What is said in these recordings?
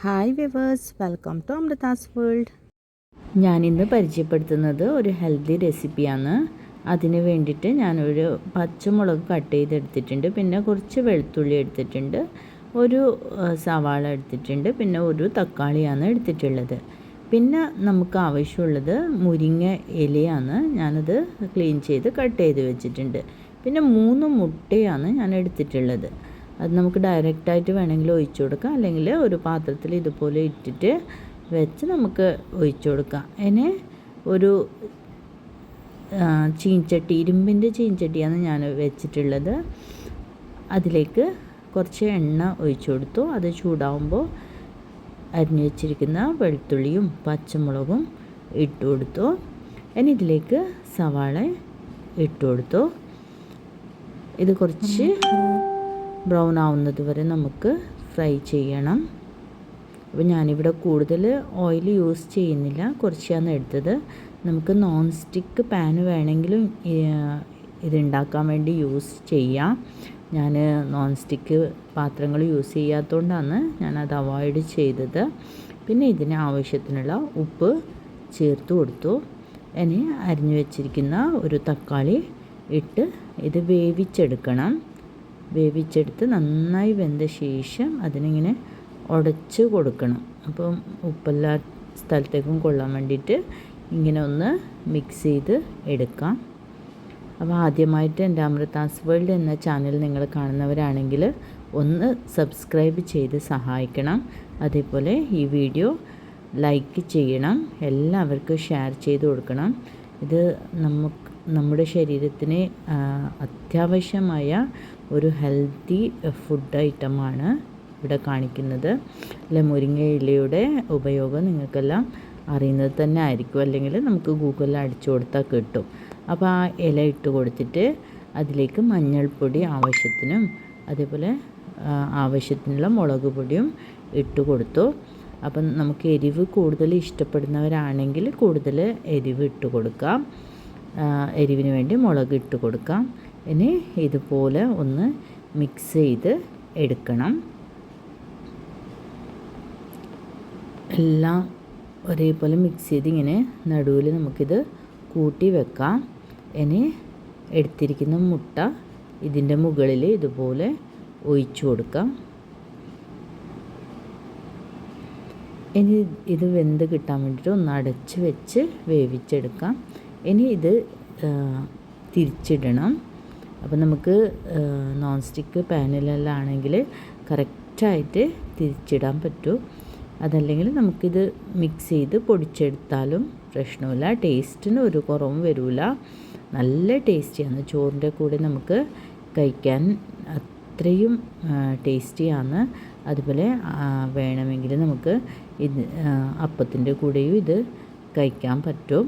Hi viewers welcome to Amrita's world ഞാനിന്ന് പരിചയപ്പെടുത്തുന്നത് ഒരു ഹെൽത്തി റെസിപ്പിയാണ് അതിന് വേണ്ടിയിട്ട് ഞാനൊരു പച്ചമുളക് കട്ട് ചെയ്തെടുത്തിട്ടുണ്ട്. പിന്നെ കുറച്ച് വെളുത്തുള്ളി എടുത്തിട്ടുണ്ട്. ഒരു സവാള എടുത്തിട്ടുണ്ട്. പിന്നെ ഒരു തക്കാളിയാണ് എടുത്തിട്ടുള്ളത്. പിന്നെ നമുക്ക് ആവശ്യമുള്ളത് മുരിങ്ങ ഇലയാണ് ഞാനത് ക്ലീൻ ചെയ്ത് കട്ട് ചെയ്ത് വെച്ചിട്ടുണ്ട്. പിന്നെ മൂന്ന് മുട്ടയാണ് ഞാൻ എടുത്തിട്ടുള്ളത്. അത് നമുക്ക് ഡയറക്റ്റായിട്ട് വേണമെങ്കിൽ ഒഴിച്ചു കൊടുക്കാം. അല്ലെങ്കിൽ ഒരു പാത്രത്തിൽ ഇതുപോലെ ഇട്ടിട്ട് വെച്ച് നമുക്ക് ഒഴിച്ചു കൊടുക്കാം. അതിന് ഒരു ചീഞ്ചട്ടി ഇരുമ്പിന്റെ ചീഞ്ചട്ടിയാണ് ഞാൻ വെച്ചിട്ടുള്ളത്. അതിലേക്ക് കുറച്ച് എണ്ണ ഒഴിച്ചു കൊടുത്തു. അത് ചൂടാവുമ്പോൾ അരിഞ്ഞു വെച്ചിരിക്കുന്ന വെളുത്തുള്ളിയും പച്ചമുളകും ഇട്ട് കൊടുത്തു. ഇനി ഇതിലേക്ക് സവാള ഇട്ട് കൊടുത്തു. ഇത് കുറച്ച് ബ്രൗൺ ആവുന്നത് വരെ നമുക്ക് ഫ്രൈ ചെയ്യണം. അപ്പോൾ ഞാനിവിടെ കൂടുതൽ ഓയിൽ യൂസ് ചെയ്യുന്നില്ല. കുറച്ചാണ് എടുത്തത്. നമുക്ക് നോൺ സ്റ്റിക്ക് പാന് വേണമെങ്കിലും ഇതുണ്ടാക്കാൻ വേണ്ടി യൂസ് ചെയ്യാം. ഞാൻ നോൺ സ്റ്റിക്ക് പാത്രങ്ങൾ യൂസ് ചെയ്യാത്തതുകൊണ്ടാണ് ഞാനത് അവോയ്ഡ് ചെയ്തത്. പിന്നെ ഇതിന് ആവശ്യത്തിനുള്ള ഉപ്പ് ചേർത്ത് കൊടുത്തു. ഇനി അരിഞ്ഞു വെച്ചിരിക്കുന്ന ഒരു തക്കാളി ഇട്ട് ഇത് വേവിച്ചെടുക്കണം. വേവിച്ചെടുത്ത് നന്നായി വെന്ത ശേഷം അതിനിങ്ങനെ ഉടച്ച് കൊടുക്കണം. അപ്പം ഉപ്പെല്ലാ സ്ഥലത്തേക്കും കൊള്ളാൻ വേണ്ടിയിട്ട് ഇങ്ങനെ ഒന്ന് മിക്സ് ചെയ്ത് എടുക്കാം. അപ്പോൾ ആദ്യമായിട്ട് എന്റെ അമൃതാസ് വേൾഡ് എന്ന ചാനൽ നിങ്ങൾ കാണുന്നവരാണെങ്കിൽ ഒന്ന് സബ്സ്ക്രൈബ് ചെയ്ത് സഹായിക്കണം. അതേപോലെ ഈ വീഡിയോ ലൈക്ക് ചെയ്യണം. എല്ലാവർക്കും ഷെയർ ചെയ്ത് കൊടുക്കണം. ഇത് നമുക്ക് നമ്മുടെ ശരീരത്തിന് അത്യാവശ്യമായ ഒരു ഹെൽത്തി ഫുഡ് ഐറ്റമാണ് ഇവിടെ കാണിക്കുന്നത്. അല്ലെ മുരിങ്ങ ഇലയുടെ ഉപയോഗം നിങ്ങൾക്കെല്ലാം അറിയുന്നത് തന്നെ ആയിരിക്കും. അല്ലെങ്കിൽ നമുക്ക് ഗൂഗിളിൽ അടിച്ചു കൊടുത്താൽ കിട്ടും. അപ്പോൾ ആ ഇല ഇട്ട് കൊടുത്തിട്ട് അതിലേക്ക് മഞ്ഞൾപ്പൊടി ആവശ്യത്തിനും അതേപോലെ ആവശ്യത്തിനുള്ള മുളക് പൊടിയും ഇട്ട് കൊടുത്തു. അപ്പം നമുക്ക് എരിവ് കൂടുതൽ ഇഷ്ടപ്പെടുന്നവരാണെങ്കിൽ കൂടുതൽ എരിവ് ഇട്ട് കൊടുക്കാം. എരിവിന് വേണ്ടി മുളക് ഇട്ട് കൊടുക്കാം. ഇനി ഇതുപോലെ ഒന്ന് മിക്സ് ചെയ്ത് എടുക്കണം. എല്ലാം ഒരേപോലെ മിക്സ് ചെയ്ത് ഇങ്ങനെ നടുവിൽ നമുക്കിത് കൂട്ടി വെക്കാം. ഇനി എടുത്തിരിക്കുന്ന മുട്ട ഇതിന്റെ മുകളിൽ ഇതുപോലെ ഒഴിച്ചു കൊടുക്കാം. ഇനി ഇത് വെന്ത് കിട്ടാൻ വേണ്ടിയിട്ട് ഒന്ന് അടച്ച് വെച്ച് വേവിച്ചെടുക്കാം. ഇനി ഇത് തിരിച്ചിടണം. അപ്പോൾ നമുക്ക് നോൺ സ്റ്റിക്ക് പാനിലെല്ലാം ആണെങ്കിൽ കറക്റ്റായിട്ട് തിരിച്ചിടാൻ പറ്റും. അതല്ലെങ്കിൽ നമുക്കിത് മിക്സ് ചെയ്ത് പൊടിച്ചെടുത്താലും പ്രശ്നമില്ല. ടേസ്റ്റിന് ഒരു കുറവും വരില്ല നല്ല ടേസ്റ്റിയാണ്. ചോറിന്റെ കൂടെ നമുക്ക് കഴിക്കാൻ അത്രയും ടേസ്റ്റിയാണ്. അതുപോലെ വേണമെങ്കിൽ നമുക്ക് ഇത് അപ്പത്തിന്റെ കൂടെയും ഇത് കഴിക്കാൻ പറ്റും.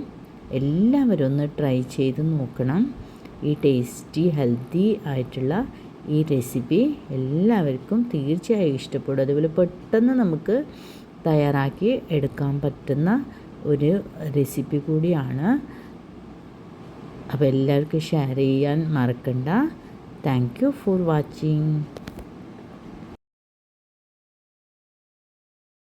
എല്ലാവരും ഒന്ന് ട്രൈ ചെയ്ത് നോക്കണം. ഈ ടേസ്റ്റി ഹെൽത്തി ആയിട്ടുള്ള ഈ റെസിപ്പി എല്ലാവർക്കും തീർച്ചയായും ഇഷ്ടപ്പെടും. അതുപോലെ പെട്ടെന്ന് നമുക്ക് തയ്യാറാക്കി എടുക്കാൻ പറ്റുന്ന ഒരു റെസിപ്പി കൂടിയാണ്. അപ്പോൾ എല്ലാവർക്കും ഷെയർ ചെയ്യാൻ മറക്കണ്ട. Thank you for watching